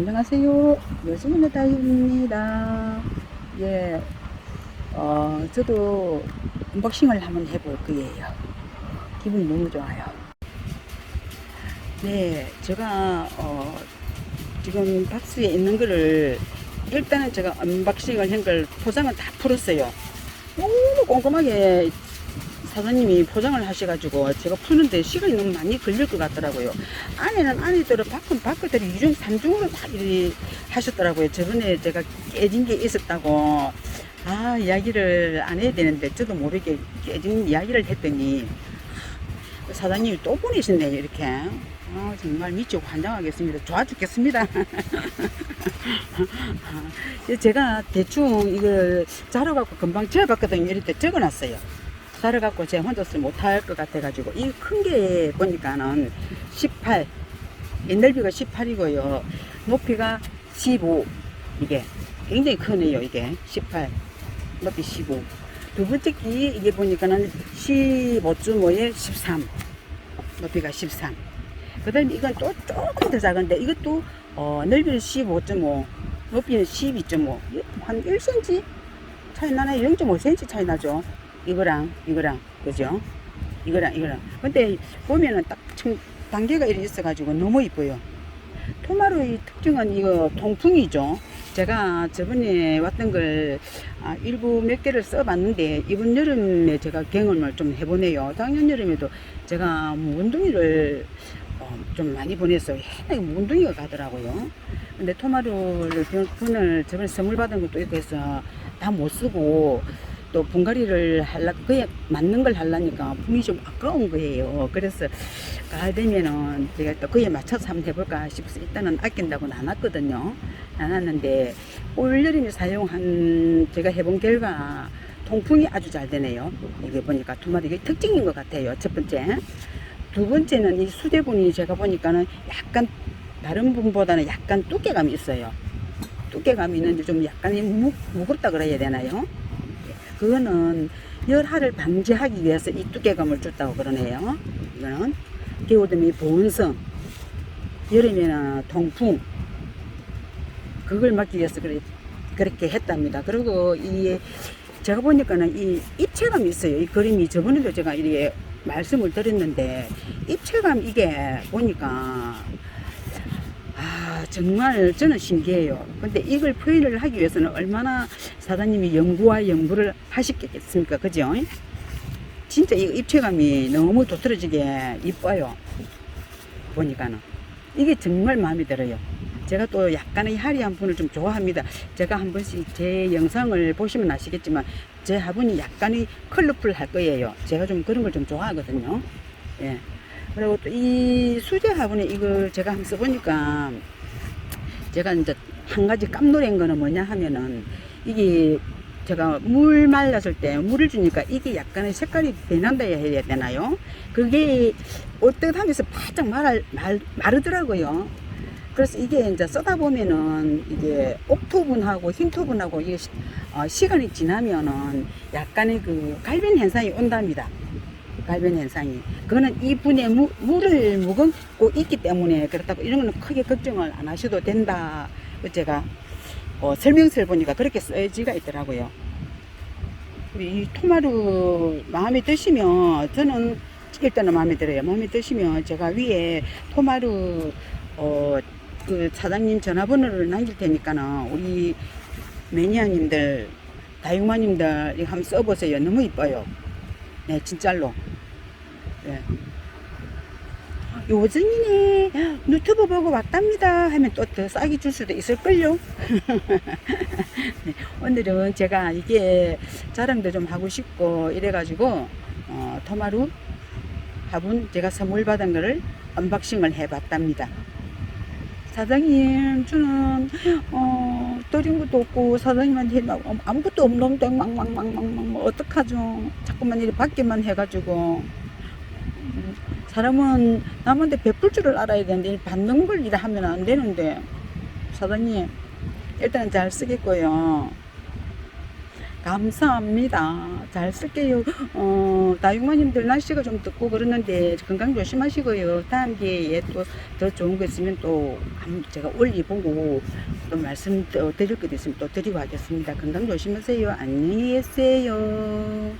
안녕하세요. 요즘은 다입니다. 예, 어, 저도 언박싱을 한번 해볼 거예요. 기분이 너무 좋아요. 네, 제가, 어, 지금 박스에 있는 거를 일단은 제가 언박싱을 한 걸 포장은 다 풀었어요. 너무 꼼꼼하게 사장님이 포장을 하셔가지고 제가 푸는데 시간이 너무 많이 걸릴 것 같더라고요. 안에는 안에대로 밖은 밖대로 이중 삼중으로 다 이리 하셨더라고요. 저번에 제가 깨진 게 있었다고 아 이야기를 안 해야 되는데 저도 모르게 깨진 이야기를 했더니 사장님이 또 보내셨네요 이렇게. 아, 정말 미치고 환장하겠습니다. 좋아 죽겠습니다. 제가 대충 이걸 자르갖고 금방 지어봤거든요. 이럴 때 적어놨어요. 자르갖고 제가 혼자서 못할 것 같아가지고 이 큰 게 보니까는 18 옛날비가 18이고요. 높이가 15 이게 굉장히 크네요 이게. 18 높이 15 두 번째 끼 이게 보니까는 15.5에 13 높이가 13 그 다음에 이건 또 조금 더 작은데 이것도 어, 넓이는 15.5 높이는 12.5한 1cm 차이 나나요? 0.5cm 차이 나죠 이거랑 이거랑 그죠? 이거랑 이거랑. 근데 보면은 딱 청- 단계가 이렇게 있어가지고 너무 이뻐요. 토마루의 특징은 이거 통풍이죠. 제가 저번에 왔던 걸 아, 일부 몇 개를 써봤는데 이번 여름에 제가 경험을 좀 해보네요. 작년 여름에도 제가 문둥이를 어, 좀 많이 보냈어요 해나게 문둥이가 가더라고요. 근데 토마루를 분- 분을 저번에 선물 받은 것도 있고 해서 다 못 쓰고 또 분갈이를 할라 그에 맞는 걸 하려니까 분이 좀 아까운 거예요. 그래서 가을 되면은 제가 또 그에 맞춰서 한번 해볼까 싶어서 일단은 아낀다고 나눴거든요. 나눴는데 올 여름에 사용한 제가 해본 결과 통풍이 아주 잘 되네요. 이게 보니까 두 마리 이게 특징인 것 같아요. 첫 번째. 두 번째는 이 수제분이 제가 보니까는 약간 다른 분보다는 약간 두께감이 있어요. 두께감이 있는데 좀 약간 무, 무겁다 그래야 되나요? 그거는 열화를 방지하기 위해서 이 두께감을 줬다고 그러네요. 이거는 겨울되면 보온성, 여름에는 통풍, 그걸 막기 위해서 그래, 그렇게 했답니다. 그리고 이 제가 보니까는 이 입체감이 있어요. 이 그림이 저번에도 제가 이렇게 말씀을 드렸는데 입체감 이게 보니까 아 정말 저는 신기해요. 근데 이걸 표현을 하기 위해서는 얼마나 사장님이 연구와 연구를 하셨겠습니까? 그죠? 진짜 이 입체감이 너무 도드라지게 이뻐요. 보니까는 이게 정말 마음에 들어요. 제가 또 약간의 화려한 분을 좀 좋아합니다. 제가 한 번씩 제 영상을 보시면 아시겠지만 제 화분이 약간의 컬러풀 할 거예요. 제가 좀 그런 걸 좀 좋아하거든요. 예. 그리고 또 이 수제 화분에 이걸 제가 한번 써보니까 제가 이제 한 가지 깜놀한 거는 뭐냐 하면은 이게 제가 물 말랐을 때 물을 주니까 이게 약간의 색깔이 변한다 해야 되나요? 그게 올듯하면서 바짝 말, 말, 마르더라고요. 그래서 이게 이제 쓰다 보면은 이게 옥토분하고 흰토분하고 이게 시, 어, 시간이 지나면은 약간의 그 갈변 현상이 온답니다. 갈변 현상이. 그거는 이 분에 무, 물을 묵고 있기 때문에 그렇다고 이런 거는 크게 걱정을 안 하셔도 된다. 그 제가 어, 설명서를 보니까 그렇게 써지가 있더라고요. 우리 이 토마루 마음에 드시면 저는 일단은 마음에 들어요. 마음에 드시면 제가 위에 토마루 어, 그 사장님 전화번호를 남길 테니까는 우리 매니아님들 다육마님들 이거 한번 써보세요. 너무 이뻐요. 네, 진짜로. 네. 요즘이네. 유튜브 보고 왔답니다. 하면 또 더 싸게 줄 수도 있을걸요? 네, 오늘은 제가 이게 자랑도 좀 하고 싶고 이래가지고 어, 토마루 화분 제가 선물 받은 거를 언박싱을 해봤답니다. 사장님 저는 어, 드린 것도 없고 사장님한테 막 아무것도 없는데 막막막막막 어떡하죠? 자꾸만 이렇게 받기만 해가지고 사람은 남한테 베풀 줄을 알아야 되는데 받는 걸 일을 하면 안 되는데 사장님 일단 잘 쓰겠고요 감사합니다. 잘 쓸게요. 어, 다육마님들 날씨가 좀 덥고 그러는데 건강 조심하시고요. 다음 기회에 또 더 좋은 거 있으면 또 제가 올리보고 또 말씀 더 드릴 것 있으면 또 드리고 하겠습니다. 건강 조심하세요. 안녕히 계세요.